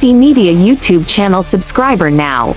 Dusty Media YouTube channel subscriber now.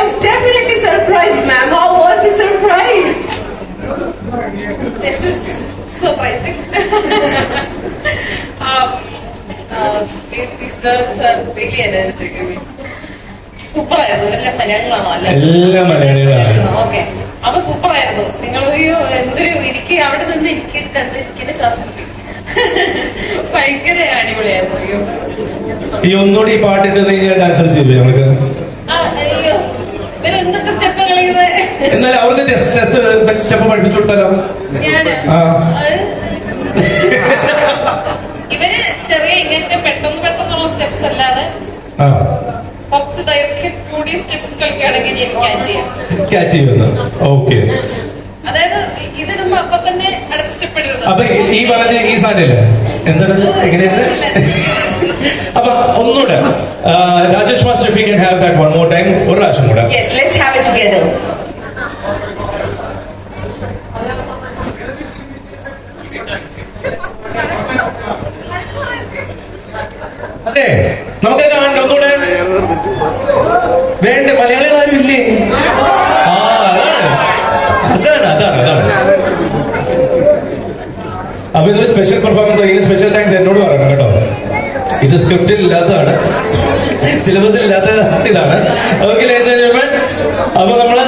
Was definitely surprised, ma'am. How was the surprise? It was surprising. um, uh, these girls are really energetic. I mean, super ആയിരുന്നു എല്ലാം മലയാളികളാണോ എല്ലാം മലയാളികളാണ്. Okay അപ്പൊ super ആയിരുന്നു നിങ്ങൾ എന്തൊരു എനിക്ക് അവിടെ നിന്ന് എനിക്ക് കണ്ട് എനിക്കിന്റെ ശ്വാസം കിട്ടി ഭയങ്കര അടിപൊളിയായിരുന്നു അയ്യോ ഈ ഒന്നുകൂടി ഈ പാട്ടിട്ട് ഡാൻസ് ചെയ്തു നമുക്ക് അയ്യോ എന്നാൽ അവർക്ക് ടെസ്റ്റ് സ്റ്റെപ്പ് പഠിപ്പിച്ചു കൊടുത്താലോ? ഞാൻ ആ. അത് ഇവർ ചെറിയ ഇങ്ങനത്തെ പെട്ടെന്ന് പെട്ടെന്നുള്ള സ്റ്റെപ്സ് അല്ലാതെ കുറച്ച് ദൈർഘ്യം കൂടിയ സ്റ്റെപ്സ് കളിക്കുകയാണെങ്കിൽ ഞാൻ ക്യാച്ച് ചെയ്യാം. ക്യാച്ച് ചെയ്യുന്നു. ഓക്കെ അതായത് ഇതിടുമ്പോ അപ്പൊ തന്നെ അടുത്ത സ്റ്റെപ്പ് ഇടുന്നത്. അപ്പൊ ഈ- പറഞ്ഞ ഈ സാധനല്ലേ? എന്താണ് എങ്ങനെയാണ് അപ്പൊ ഒന്നുകൂടെ Rajesh master if you can have that one more time ഒരു പ്രാവശ്യം കൂടെ. Yes, let's have it together. അതെ നമുക്ക് കാണണ്ട ഒന്നുകൂടെ. വേണ്ട മലയാളികൾ ആരും ഇല്ലേ ആ അതാണ്. അതാണ് അതാണ് അതാണ്. അപ്പൊ ഇതൊരു സ്പെഷ്യൽ പെർഫോമൻസ് സ്പെഷ്യൽ താങ്ക്സ് എന്നോട് കേട്ടോ ഇത് സ്ക്രിപ്റ്റിൽ ഇല്ലാത്തതാണ്. സിലബസിൽ ഇല്ലാത്ത ഇതാണ്. ഓക്കെ അപ്പൊ നമ്മൾ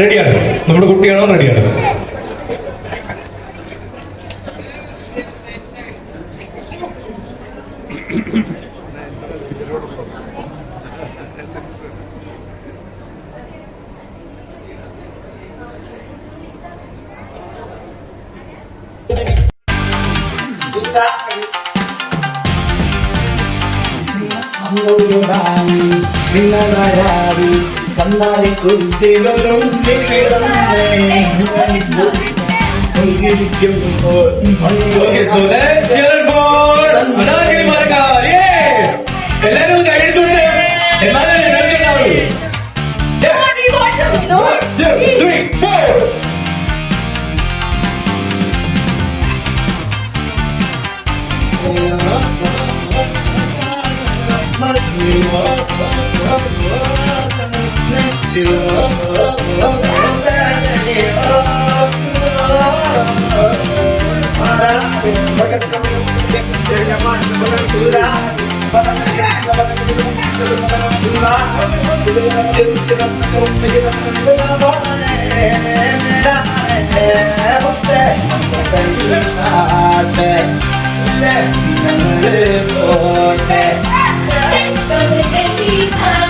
റെഡിയാണ് നമ്മുടെ കുട്ടിയാണോ റെഡിയാണ് ಎಲ್ಲರೂ ಕೈ ಹಿಡ್ಕೊಂಡ್ರೆ ಎಲ್ಲರೂ ಹೇಳ್ಕೊಂಡವ್ರು One, two, three, four. Mark you up, up, up, up. Let me know.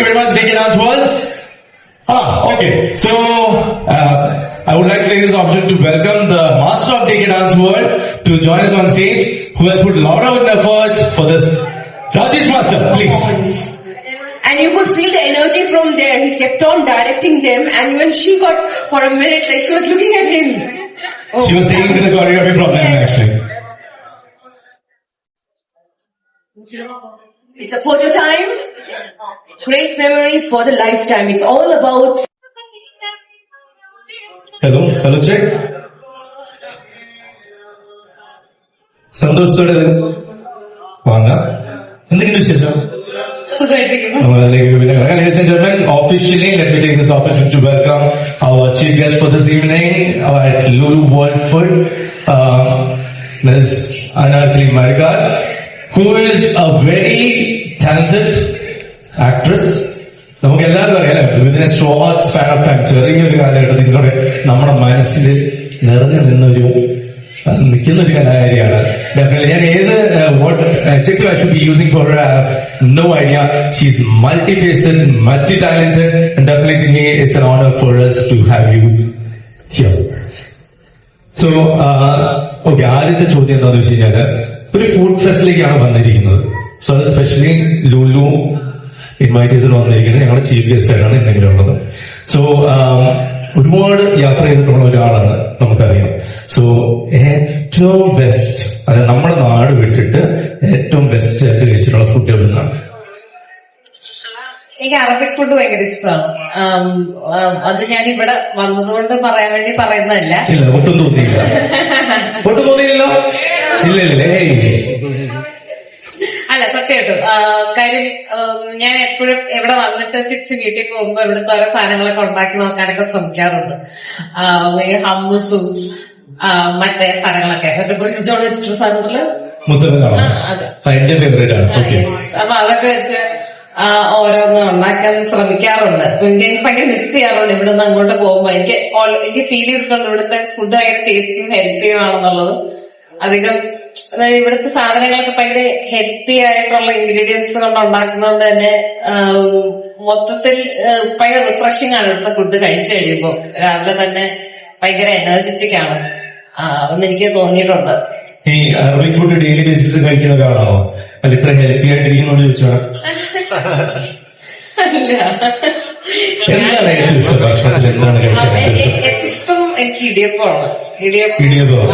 you very much. Take it as. Ah, okay. So, uh, I would like to take this option to welcome the master of Take Dance World to join us on stage, who has put a lot of effort for this. Rajesh Master, please. And you could feel the energy from there. He kept on directing them, and even she got, for a minute, like she was looking at him. Oh. She was saying to the choreography problem, yes. actually. It's a photo time. Great memories for the lifetime. It's all about hello hello check സന്തോഷത്തോടെ ഇത് വാങ്ങാം എന്തെങ്കിലും വിശേഷം Ladies and gentlemen, officially, let me take this opportunity to welcome our chief guest for this evening uh, at Lulu World Food, uh, Ms. Anarkali Marigar, who is a very talented actress നമുക്ക് എല്ലാവരും അറിയാലോ within a short span of time ചെറിയൊരു കാലഘട്ടത്തിലൂടെ നമ്മുടെ മനസ്സിൽ നിറഞ്ഞു നിന്നൊരു നിൽക്കുന്ന ഒരു കലാകാരിയാണ്. ഡെഫിനറ്റ്ലി ഞാൻ ഏത് what check I should be using for no idea she's multi faceted multi talented definitely it's an honour for us to have you here so okay ആദ്യത്തെ ചോദ്യം എന്താണെന്ന് വെച്ച് കഴിഞ്ഞാൽ ഒരു ഫുഡ് ഫെസ്റ്റിലേക്കാണ് വന്നിരിക്കുന്നത്. സോ അത് സ്പെഷ്യലി ലുലു ഇൻവൈറ്റ് ചെയ്തിട്ട് വന്നിരിക്കുന്നത് ഞങ്ങളുടെ ചീഫ് ഗസ്റ്റ് ആയിട്ടാണ് എന്തെങ്കിലും ഉള്ളത്. സോ ഒരുപാട് യാത്ര ചെയ്തിട്ടുള്ള ഒരാളാണ് നമുക്കറിയാം. സോ ഏറ്റവും ബെസ്റ്റ് അതായത് നമ്മുടെ നാട് വിട്ടിട്ട് ഏറ്റവും ബെസ്റ്റ് ആയിട്ട് കഴിച്ചിട്ടുള്ള ഫുഡ് എവിടുന്നാണ് എനിക്ക് അറബിക് ഫുഡ് ഭയങ്കര ഇഷ്ടമാണ്. അത് ഞാൻ ഇവിടെ വന്നതുകൊണ്ട് പറയാൻ വേണ്ടി പറയുന്നതല്ല. ഒട്ടും തോന്നിയില്ല. ഒട്ടും തോന്നിയില്ലല്ലോ? ഇല്ല അല്ല സത്യമായിട്ടും ആ, കാര്യം ഞാൻ എപ്പോഴും എവിടെ വന്നിട്ട് തിരിച്ച് വീട്ടിൽ പോകുമ്പോ ഇവിടുത്തെ ഓരോ സാധനങ്ങളൊക്കെ ഉണ്ടാക്കി നോക്കാനൊക്കെ ശ്രമിക്കാറുണ്ട്. ഹമ്മസും മറ്റേ സാധനങ്ങളൊക്കെ. ബ്രിഡ്ജോട് വെച്ചിട്ടുള്ള സാധനത്തിൽ. എന്റെ ഫേവറേറ്റ് ആണ്. അപ്പൊ അതൊക്കെ വെച്ച് ഓരോന്ന് ഉണ്ടാക്കാൻ ശ്രമിക്കാറുണ്ട്. എനിക്ക് ഭയങ്കര മിസ് ചെയ്യാറുണ്ട് ഇവിടെ നിന്ന് അങ്ങോട്ട് പോകുമ്പോ. എനിക്ക് എനിക്ക് ഫീൽ ചെയ്തിട്ടുണ്ട് ഇവിടുത്തെ ഫുഡ് ഭയങ്കര ടേസ്റ്റിയും ഹെൽത്തിയും ആണെന്നുള്ളത്. അധികം അതായത് ഇവിടുത്തെ സാധനങ്ങളൊക്കെ ഭയങ്കര ഹെൽത്തി ആയിട്ടുള്ള ഇൻഗ്രീഡിയൻസ് കൊണ്ട് ഉണ്ടാക്കുന്നതുകൊണ്ട് തന്നെ മൊത്തത്തിൽ ഭയങ്കര റിഫ്രഷിംഗ് ആണ് ഇവിടുത്തെ ഫുഡ് കഴിച്ചു കഴിയുമ്പോൾ രാവിലെ തന്നെ ഭയങ്കര എനർജറ്റിക് ആണ്. ആ, എനിക്ക് തോന്നിയിട്ടുണ്ട്. ഈ അറബിക് ഫുഡ് ഡെയിലി ബേസിസ് കഴിക്കുന്ന ഒരാളാണോ അല്ല ഇത്ര ഹെൽത്തി ആയിട്ടിരിക്കുന്നോട് ചോദിച്ചാണ് അല്ല. എന്താണ് ഏറ്റവും ഇഷ്ടം ഭക്ഷണത്തിൽ എന്താണ് ഏറ്റവും ഇഷ്ടം എനിക്ക് ഇടിയപ്പമാണ്. ഇടിയപ്പം. ഇടിയപ്പം.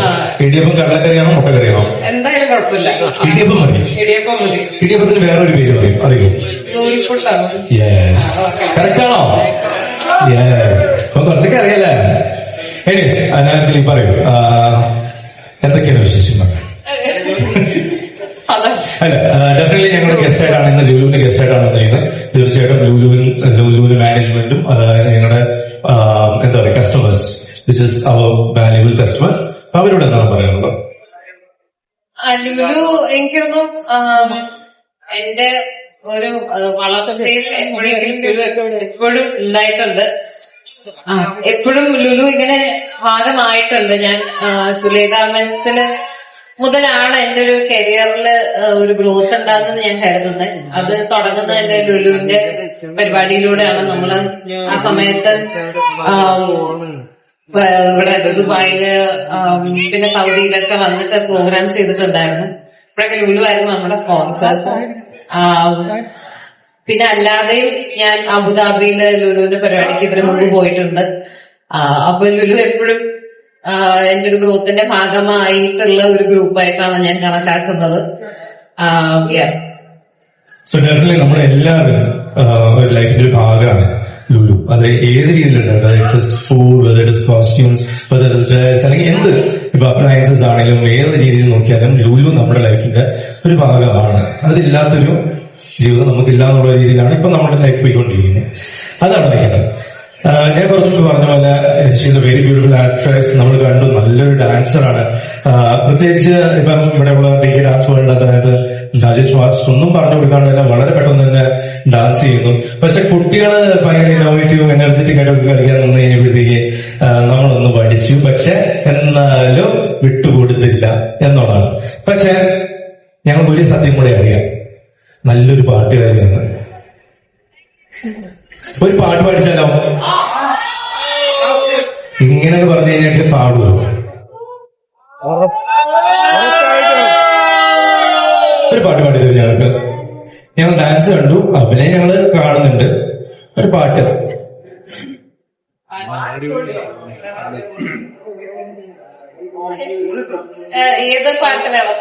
ഇടിയപ്പം കടലക്കറിയാണോ മുട്ടക്കറിയാണോ? എന്തായാലും കുഴപ്പമില്ല. ഇടിയപ്പം മതി. ഇടിയപ്പം മതി. ഇടിയപ്പത്തിന് വേറൊരു പേര് പറയും. അറിയോ. നൂൽപുട്ടാണ്. യെസ് കറക്റ്റാണോ യെസ് അപ്പൊ കുറച്ചൊക്കെ അറിയാലേ? എനിവേസ് അനാർക്കലി പറയൂ. എന്തൊക്കെയാണ് വിശേഷങ്ങൾ? അല്ല ഡെഫിനറ്റ്ലി ഞങ്ങളുടെ ഗസ്റ്റ് ആയിട്ടാണ് ഇന്ന് ലുലുവിന്റെ ഗസ്റ്റ് ആയിട്ടാണ് വന്നിരിക്കുന്നത്. തീർച്ചയായിട്ടും ലുലുവിൻ ലുലുവിന്റെ മാനേജ്മെന്റും അതായത് ഞങ്ങളുടെ എന്താ പറയുക customers which is our valuable customers അവരോട് എന്താണ് പറയുന്നത് ആ, ലുലു എനിക്കൊന്നും എന്റെ ഒരു വളർച്ചയിൽ എപ്പോഴെങ്കിലും ലുലു എപ്പോഴും ഉണ്ടായിട്ടുണ്ട്. എപ്പോഴും ലുലു ഇങ്ങനെ ഭാഗമായിട്ടുണ്ട്. ഞാൻ സുലേഖ മെൻസിൽ മുതലാണ് എന്റെ ഒരു കരിയറിൽ ഒരു ഗ്രോത്ത് ഉണ്ടാകുന്നത് ഞാൻ കരുതുന്നത്. അത് തുടങ്ങുന്ന എന്റെ ലുലുവിന്റെ പരിപാടിയിലൂടെയാണ് നമ്മൾ ആ സമയത്ത് ഇവിടെ ദുബായിൽ പിന്നെ സൗദിയിലൊക്കെ വന്നിട്ട് പ്രോഗ്രാംസ് ചെയ്തിട്ടുണ്ടായിരുന്നു. ഇവിടെയൊക്കെ ലുലു ആയിരുന്നു നമ്മുടെ സ്പോൺസേഴ്സ് പിന്നെ അല്ലാതെയും ഞാൻ അബുദാബിയിലെ ലുലുവിന്റെ പരിപാടിക്ക് ഇതിനു മുമ്പ് പോയിട്ടുണ്ട്. അപ്പൊ ലുലു എപ്പോഴും എന്റെ ഒരു ഗ്രോത്തിന്റെ ഭാഗമായിട്ടുള്ള ഒരു ഗ്രൂപ്പായിട്ടാണ് ഞാൻ കണക്കാക്കുന്നത്. സോ ഡെഫിനറ്റ്ലി നമ്മുടെ എല്ലാവരും ഒരു ലൈഫിന്റെ ഭാഗമാണ് ലുലു അത് ഏത് രീതിയിലുണ്ട്? Food weather costumes weather dress അല്ലെങ്കിൽ എന്ത് ഇപ്പൊ അപ്ലയൻസസ് ആണെങ്കിലും ഏത് രീതിയിൽ നോക്കിയാലും ലുലു നമ്മുടെ ലൈഫിന്റെ ഒരു ഭാഗമാണ്. അതില്ലാത്തൊരു ജീവിതം നമുക്കില്ല എന്നുള്ള രീതിയിലാണ് ഇപ്പൊ നമ്മുടെ ലൈഫ് പോയിക്കൊണ്ടിരിക്കുന്നത്. അതാണ് വയ്ക്കുന്നത് ഞാൻ കുറച്ച് പറഞ്ഞ പോലെ she's a very beautiful actress നമ്മൾ കണ്ടു നല്ലൊരു ഡാൻസറാണ് പ്രത്യേകിച്ച് ഇപ്പം ഇവിടെ ഉള്ള ഡി ഡാൻസ് വേൾഡ് അതായത് രാജേഷ് മാർക്സ് ഒന്നും പറഞ്ഞു കൊടുക്കാണ്ട് വളരെ പെട്ടെന്ന് തന്നെ ഡാൻസ് ചെയ്യുന്നു. പക്ഷെ കുട്ടികൾ ഭയങ്കര ഇന്നോവേറ്റീവും എനർജറ്റിക് ആയിട്ട് കളിക്കാൻ നിന്ന് കഴിഞ്ഞപ്പോഴത്തേക്ക് നമ്മളൊന്ന് പഠിച്ചു. പക്ഷെ എന്നാലും വിട്ടുകൊടുത്തില്ല എന്നുള്ളതാണ്. പക്ഷെ ഞങ്ങൾ വലിയ സത്യം കൂടെ അറിയാം. നല്ലൊരു പാട്ടുകാരിയാണ്. ഒരു പാട്ട് പഠിച്ചാലോ ഇങ്ങനെ പറഞ്ഞു കഴിഞ്ഞിട്ട് പാടുമോ ഒരു പാട്ട് പാടിയത് ഞങ്ങൾക്ക്. ഞങ്ങൾ ഡാൻസ് കണ്ടു അഭിനയം ഞങ്ങൾ കാണുന്നുണ്ട്. ഒരു പാട്ട്. ഏത് പാട്ട് വേണം?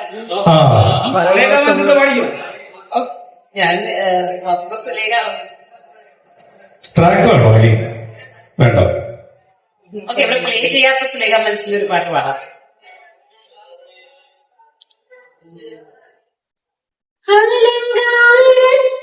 ഞാൻ ട്രാക്ക് വേണോ? ഇനി വേണ്ട? ഓക്കെ ഇവിടെ പ്ലേ ചെയ്യാത്ത സ്ലേഖ മനസ്സിൽ ഒരു പാട്ട് പാടാം. അലങ്കാരപ്പുതുക്കങ്ങൾ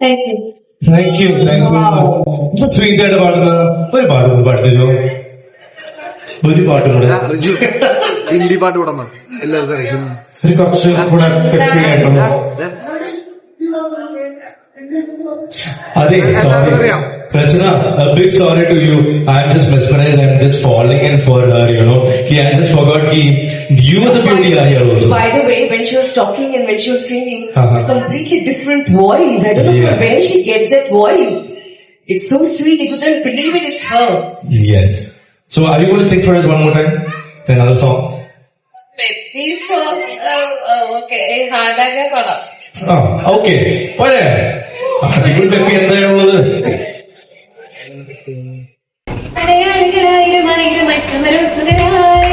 thank you thank you thank പാടുന്ന ഒരു പാട്ട് കൂടി പാടുതരോ ഒരു പാട്ട് കൂടെ. ഹിന്ദി പാട്ട് വിടണം എല്ലാവർക്കും കുറച്ച് കൂടെ കെട്ടിയായിട്ടുള്ള അതെ സോറി അറിയാം. Rachana big sorry to you I'm just mesmerise I'm just following in for her you know he I just forgot he you are the beauty are here also By the way, when she was talking and when she was singing, Uh-huh. it's completely different voice. I don't know Yeah. from where she gets that voice. It's so sweet. You couldn't believe it. It's her. Yes. So are you going to sing for us one more time? Another song? Pretty song okay ഹാർഡാക്കെ പാടാം ah okay. പോരെ. അടിപൊളിയൊക്കെ എന്താണുള്ളത് പടയാളികളായിരമായിരമായി ആയിരം പടയോടി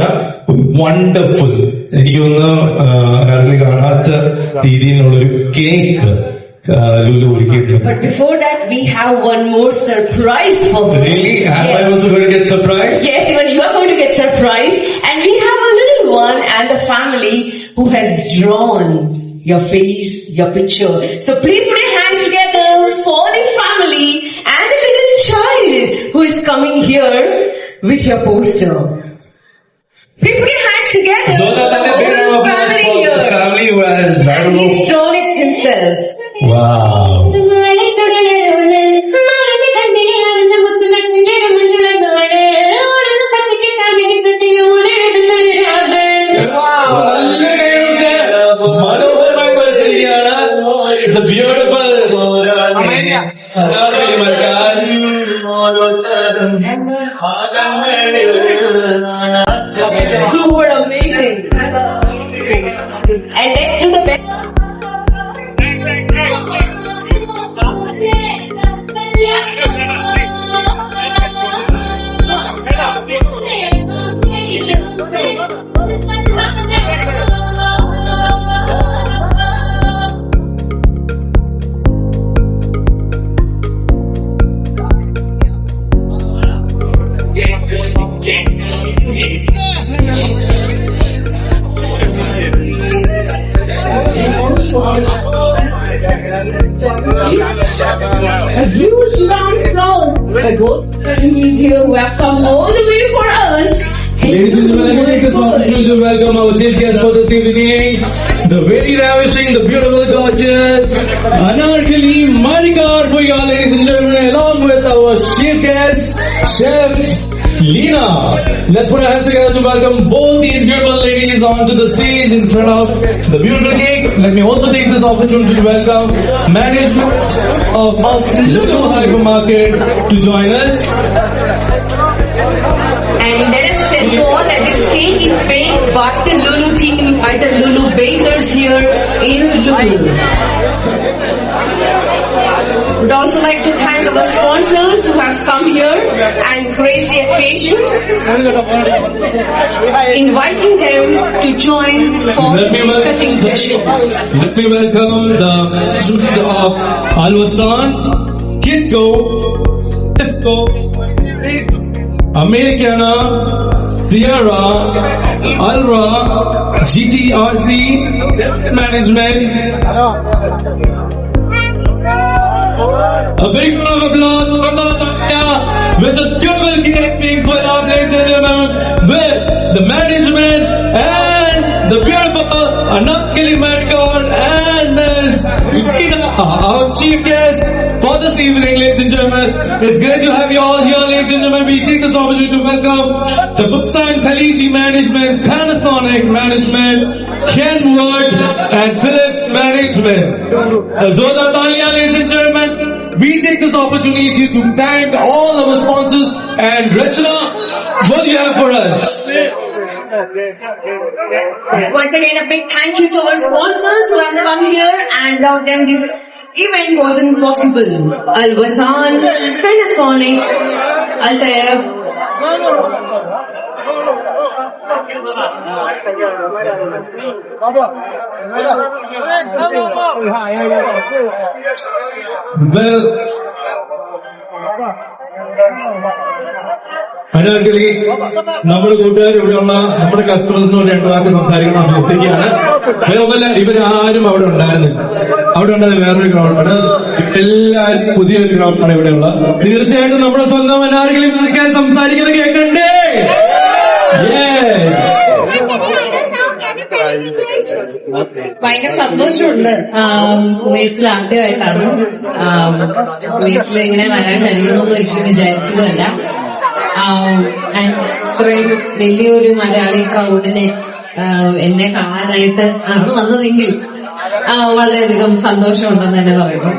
മറ്റൊന്നുമല്ല wonderful എനിക്ക് തോന്നുന്നു ആരെങ്കിലും കാണാത്ത രീതിയിലുള്ള ഒരു കേക്ക് ലുലു ഒരുക്കിയിട്ടുണ്ട് But before that, we have one more surprise for her. Really? Am I Yes. also going to get surprised? Yes, even you are going to get surprised. And we have a little one and the family who has drawn your face, your picture. So please put your hands together for the family and the little child who is coming here with your poster. Please put your hands together. Zola for the Tane, big round of whole applause family for here. this family who has, I don't And know. he's drawn it himself. Wow. നല്ല കൈകൊണ്ട് മനോഹരമായി വരികയാണ് The beautiful Anarkali മൽക്കാൻ. Super amazing. And let's do the best. This opportunity to welcome our chief guest for this evening. The very ravishing, the beautiful, gorgeous Anarkali Marikar for you all, ladies and gentlemen, along with our chief guest, Chef Lena. Let's put our hands together to welcome both these beautiful ladies onto the stage in front of the beautiful cake. Let me also take this opportunity to welcome management of Lulu Hypermarket to join us. And all that this cake is baked by the Lulu team, by the Lulu bakers here in Lulu. Would also like to thank our sponsors who have come here and graced the occasion, inviting them to join for the cutting session. Let me welcome the Truth of Alwasan, Kitco, Sifco, Americana, Sierra, Alra, GTRC, Management. A big round of applause from the Mafia with the double being put up, ladies and gentlemen, with the management and the beautiful Anakili Marikor and Miss Tina, our chief guest for this evening, ladies and gentlemen. It's great to have you all here, ladies and gentlemen. We take this opportunity to welcome the Buffstein Khaliji Management, Panasonic Management, Kenwood and Philips Management. Are Talia, ladies and gentlemen, we take this opportunity to thank all our sponsors and Rachna, what do you have for us? Once again, a big thank you to our sponsors who have come here and without them this event wasn't possible. Al Wazan, Panasonic, Altair. Well, അതിനാക്കലി നമ്മുടെ കൂട്ടുകാർ ഇവിടെയുള്ള നമ്മുടെ കസ്റ്റമേഴ്സിനോട് രണ്ടു വാക്ക് സംസാരിക്കണം നമ്മൾ ഒത്തിരിക്കുകയാണ് അതേപോലെ ഇവരാരും അവിടെ ഉണ്ടായിരുന്നില്ല. അവിടെ ഉണ്ടായത് വേറൊരു ഗ്രൗണ്ടാണ് എല്ലാവരും പുതിയൊരു ഗ്രൗണ്ടാണ് ഇവിടെയുള്ള. തീർച്ചയായിട്ടും നമ്മുടെ സ്വന്തം എല്ലാവരെങ്കിലും സംസാരിക്കുന്നത് കേൾക്കണ്ടേ. ഭയങ്കര സന്തോഷമുണ്ട്. കുവൈറ്റിൽ ആദ്യമായിട്ടാണ്. കുവൈറ്റിൽ ഇങ്ങനെ വരാൻ കഴിയുമെന്നൊന്നും ഒരിക്കലും വിചാരിച്ചതല്ല ഇത്രയും വലിയൊരു മലയാളി ഉടനെ എന്നെ കാണാനായിട്ട് ആണ് വന്നതെങ്കിൽ വളരെയധികം സന്തോഷമുണ്ടെന്ന് തന്നെ പറയുന്നു.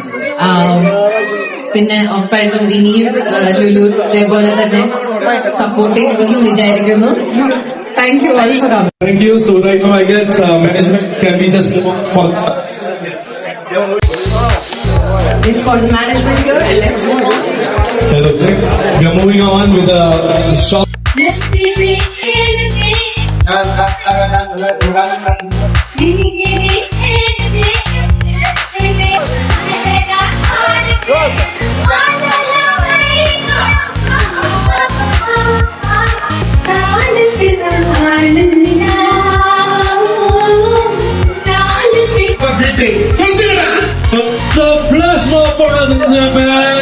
പിന്നെ ഉറപ്പായിട്ടും ഇനിയും ലുലു ഇതേപോലെ തന്നെ സപ്പോർട്ട് ചെയ്യുമെന്ന് വിചാരിക്കുന്നു. Thank you thank you so It's for the management here and let's move Hello, sir. We are moving on with the shop. The flash mob for us,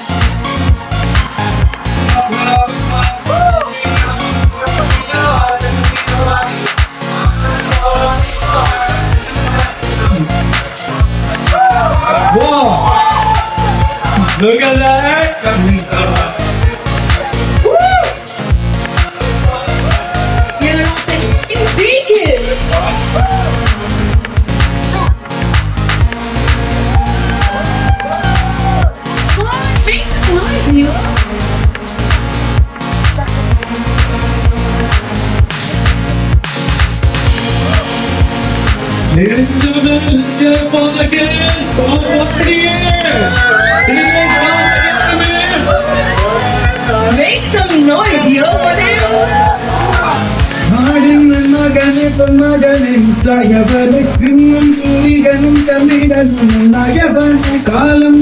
மகனும் தகவனுக்கும் சூரியனும் சந்திரனும் நகவன் காலம்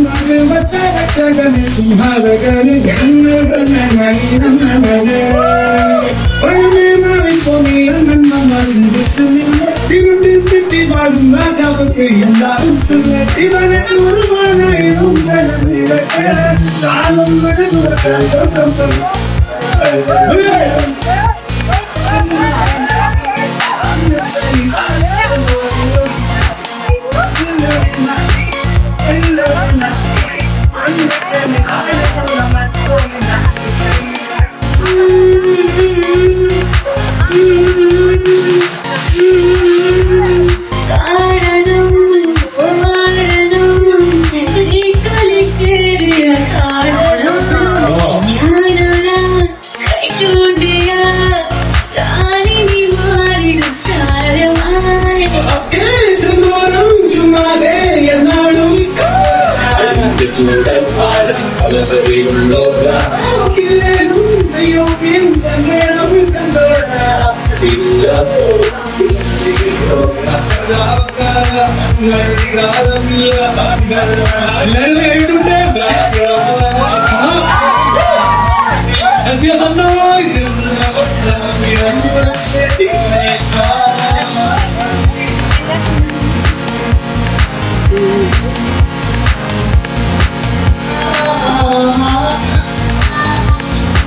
ரச்சகமே சும்மாதகனு திருட்டு சிட்டி வாழும் ராஜாவுக்கு எல்லாரும் சொல்ல இவனை உருவான காலம் I'm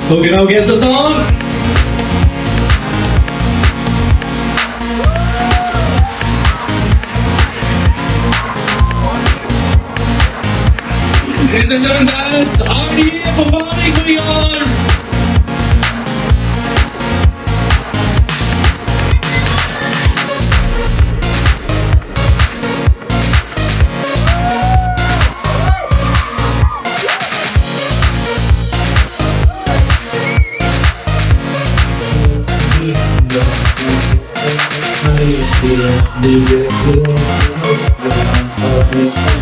Who can all get the song? Ladies and gentlemen, that's Arnie Pavani for the. Here, leave it here, The now, of this